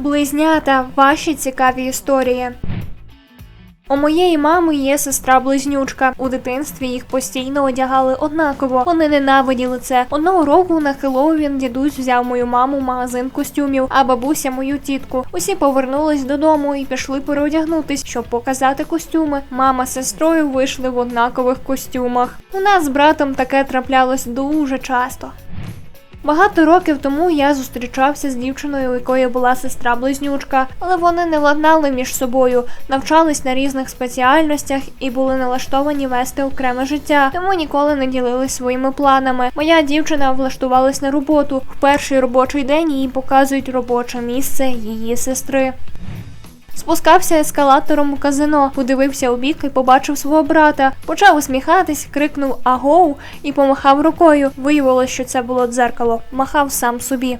Близнята, ваші цікаві історії. У моєї мами є сестра-близнючка. У дитинстві їх постійно одягали однаково. Вони ненавиділи це. Одного року на Хеллоуін дідусь взяв мою маму в магазин костюмів, а бабуся мою тітку. Усі повернулись додому і пішли переодягнутись, щоб показати костюми. Мама з сестрою вийшли в однакових костюмах. У нас з братом таке траплялось дуже часто. Багато років тому я зустрічався з дівчиною, у якої була сестра-близнючка, але вони не ладнали між собою, навчались на різних спеціальностях і були налаштовані вести окреме життя, тому ніколи не ділились своїми планами. Моя дівчина влаштувалась на роботу. В перший робочий день їй показують робоче місце її сестри. Спускався ескалатором у казино, подивився у бік і побачив свого брата. Почав усміхатись, крикнув агоу і помахав рукою. Виявилось, що це було дзеркало. Махав сам собі.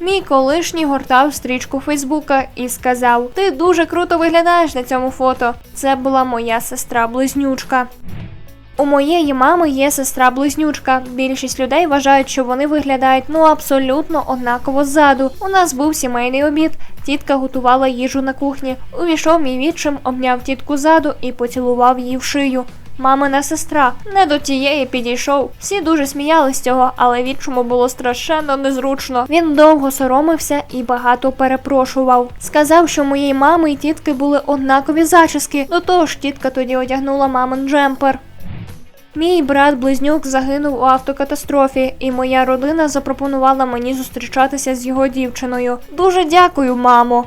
Мій колишній гортав стрічку Фейсбука і сказав: Ти дуже круто виглядаєш на цьому фото. Це була моя сестра-близнючка. У моєї мами є сестра-близнючка. Більшість людей вважають, що вони виглядають ну абсолютно однаково ззаду. У нас був сімейний обід. Тітка готувала їжу на кухні. Увійшов мій відчим, обняв тітку ззаду і поцілував її в шию. Мамина сестра не до тієї підійшов. Всі дуже сміялись цього, але відчому було страшенно незручно. Він довго соромився і багато перепрошував. Сказав, що моєї мами і тітки були однакові зачіски. До того ж, тітка тоді одягнула мамин джемпер. Мій брат-близнюк загинув у автокатастрофі, і моя родина запропонувала мені зустрічатися з його дівчиною. Дуже дякую, мамо.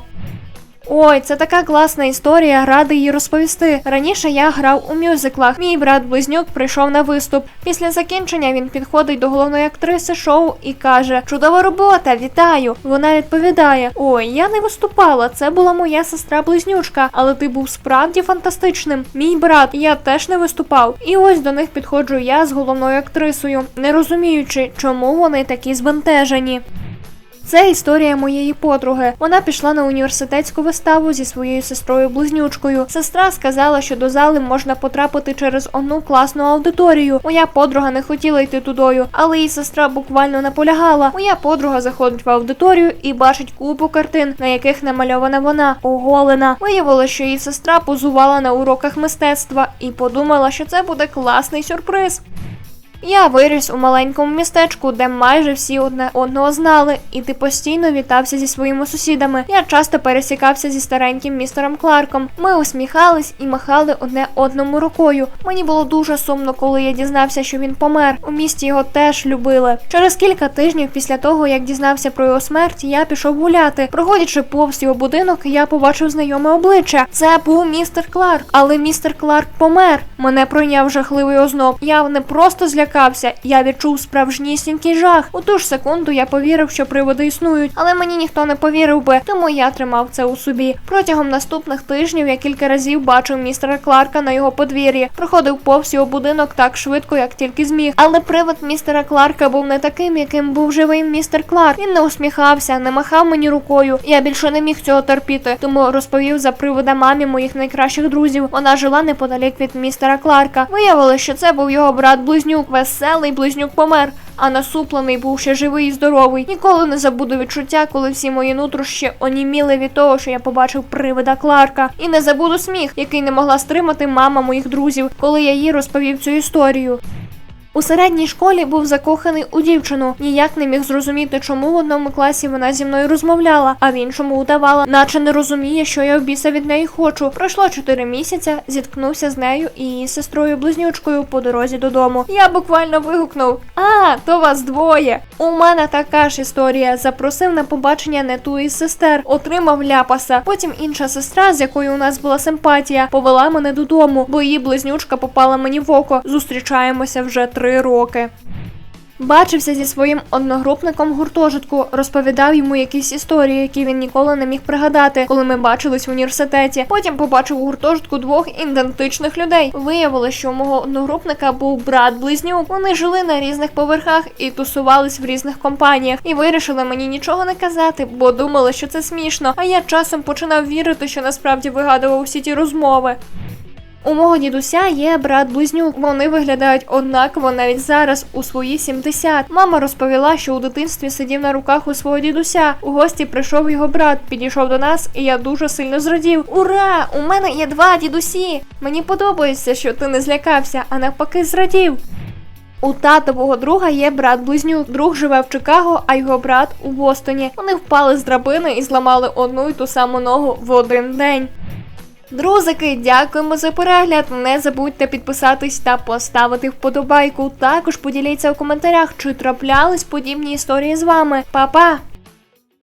Ой, це така класна історія, радий її розповісти. Раніше я грав у мюзиклах. Мій брат-близнюк прийшов на виступ. Після закінчення він підходить до головної актриси шоу і каже: Чудова робота, вітаю! Вона відповідає: Ой, я не виступала, це була моя сестра-близнючка, але ти був справді фантастичним. Мій брат, я теж не виступав. І ось до них підходжу я з головною актрисою, не розуміючи, чому вони такі збентежені. Це історія моєї подруги. Вона пішла на університетську виставу зі своєю сестрою-близнючкою. Сестра сказала, що до зали можна потрапити через одну класну аудиторію. Моя подруга не хотіла йти тудою, але її сестра буквально наполягала. Моя подруга заходить в аудиторію і бачить купу картин, на яких намальована вона оголена. Виявилося, що її сестра позувала на уроках мистецтва і подумала, що це буде класний сюрприз. Я виріс у маленькому містечку, де майже всі одне одного знали, і ти постійно вітався зі своїми сусідами. Я часто пересікався зі стареньким містером Кларком. Ми усміхались і махали одне одному рукою. Мені було дуже сумно, коли я дізнався, що він помер. У місті його теж любили. Через кілька тижнів після того, як дізнався про його смерть, я пішов гуляти. Проходячи повз його будинок, я побачив знайоме обличчя. Це був містер Кларк, але містер Кларк помер. Мене пройняв жахливий озноб. Я не просто злякався, я відчув справжнісінький жах. У ту ж секунду я повірив, що приводи існують, але мені ніхто не повірив би, тому я тримав це у собі. Протягом наступних тижнів я кілька разів бачив містера Кларка на його подвір'ї, проходив повз його будинок так швидко, як тільки зміг. Але привид містера Кларка був не таким, яким був живий містер Кларк. Він не усміхався, не махав мені рукою. Я більше не міг цього терпіти, тому розповів за привода мамі моїх найкращих друзів. Вона жила неподалік від містера Кларка. Виявилося, що це був його брат-близнюк. Веселий близнюк помер. А насуплений був ще живий і здоровий. Ніколи не забуду відчуття, коли всі мої нутрощі оніміли від того, що я побачив привида Кларка. І не забуду сміх, який не могла стримати мама моїх друзів, коли я їй розповів цю історію. У середній школі був закоханий у дівчину. Ніяк не міг зрозуміти, чому в одному класі вона зі мною розмовляла, а в іншому удавала, наче не розуміє, що я в біса від неї хочу. Пройшло чотири місяця, зіткнувся з нею і її сестрою-близнючкою по дорозі додому. Я буквально вигукнув: А, то вас двоє. У мене така ж історія. Запросив на побачення не ту із сестер, отримав ляпаса. Потім інша сестра, з якою у нас була симпатія, повела мене додому, бо її близнючка попала мені в око. Зустрічаємося вже три роки. Бачився зі своїм одногрупником гуртожитку, розповідав йому якісь історії, які він ніколи не міг пригадати, коли ми бачились в університеті. Потім побачив у гуртожитку двох ідентичних людей. Виявилося, що у мого одногрупника був брат-близнюк. Вони жили на різних поверхах і тусувались в різних компаніях. І вирішили мені нічого не казати, бо думали, що це смішно. А я часом починав вірити, що насправді вигадував усі ті розмови. У мого дідуся є брат-близнюк. Вони виглядають однаково навіть зараз у свої 70. Мама розповіла, що у дитинстві сидів на руках у свого дідуся. У гості прийшов його брат, підійшов до нас, і я дуже сильно зрадів. Ура! У мене є два дідусі! Мені подобається, що ти не злякався, а навпаки, зрадів. У татового друга є брат-близнюк. Друг живе в Чикаго, а його брат у Бостоні. Вони впали з драбини і зламали одну й ту саму ногу в один день. Друзики, дякуємо за перегляд. Не забудьте підписатись та поставити вподобайку. Також поділіться у коментарях, чи траплялись подібні історії з вами. Па-па!